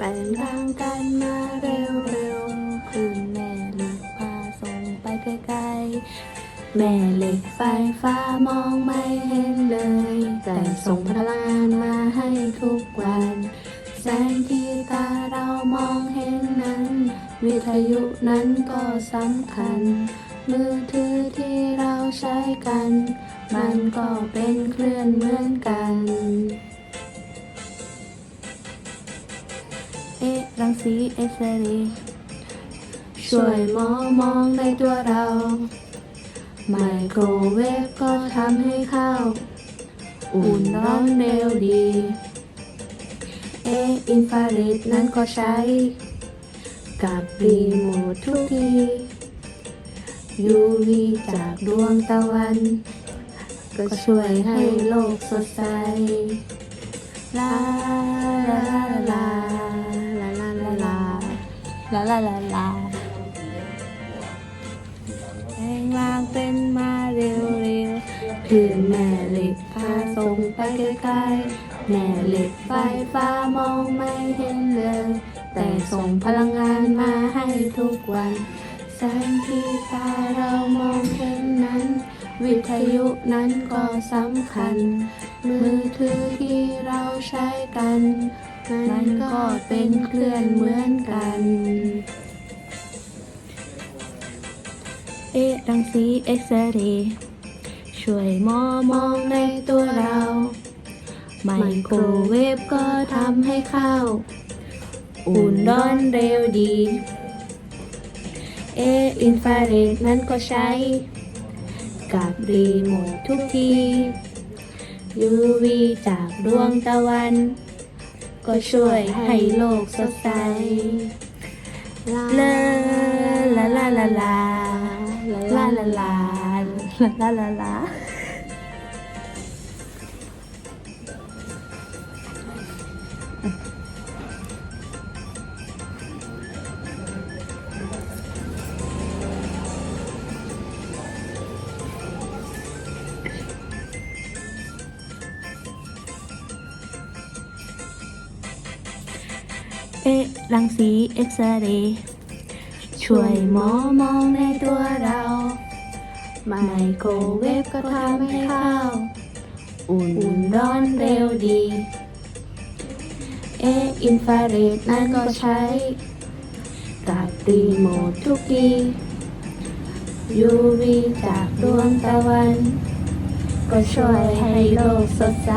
แปลงทางกันมาเร็วเร็วๆคืนแม่ล็กพาส่งไปไกลๆ แม่เหล็กไฟฟ้ามองไม่เห็นเลย แต่ส่งพลังงานมาให้ทุกวัน แสงที่ตาเรามองเห็นนั้น วิทยุนั้นก็สำคัญ มือถือที่เราใช้กัน มันก็เป็นเครื่องเหมือนกัน สีเอ็กซเรย์ช่วยมองมองในตัวเรา ไมโครเวฟก็ทำให้ข้าว อุ่นร้อนเร็วดี เออินฟราเรดนั้นก็ใช้ กับรีโมททุกที UV จากดวงตะวัน ก็ช่วยให้โลกสดใส ลาลาลาลาลาลาลา ลาลาลาลาแปลงร่างเป็นมาเร็วเร็วๆคือแม่เหล็กพาส่งไปไกลๆแม่เหล็กไฟฟ้ามองไม่เห็นเลยแต่ส่งพลังงานมาให้ทุกวันแสงที่ตาเรามองเห็นนั้น วิทยุนั้นก็สำคัญ มือถือที่เราใช้กัน มันก็เป็นเครื่องเหมือนกัน เอ๊ะรังสีเอ็กซเรย์ช่วยมองมองในตัวเรา ไมโครเวฟก็ทำให้ข้าวอุ่นร้อนเร็วดี เอออินฟราเรดนั้นก็ใช้ กับรีโมททุกที ยูวีจากดวงตะวัน ก็ช่วยให้โลกสดใสลาลาลาลาลาลาลาลาลาลาลา เอ๊ะรังสีเอ็กซเรย์ช่วยหมอมองในตัวเรา ไมโครเวฟก็ทำให้ข้าว อุ่นร้อนเร็วดี เอ๊ะอินฟราเรดนั่นก็ใช้กับรีโมททุกที UV จากดวงตะวัน ก็ช่วยให้โลกสดใส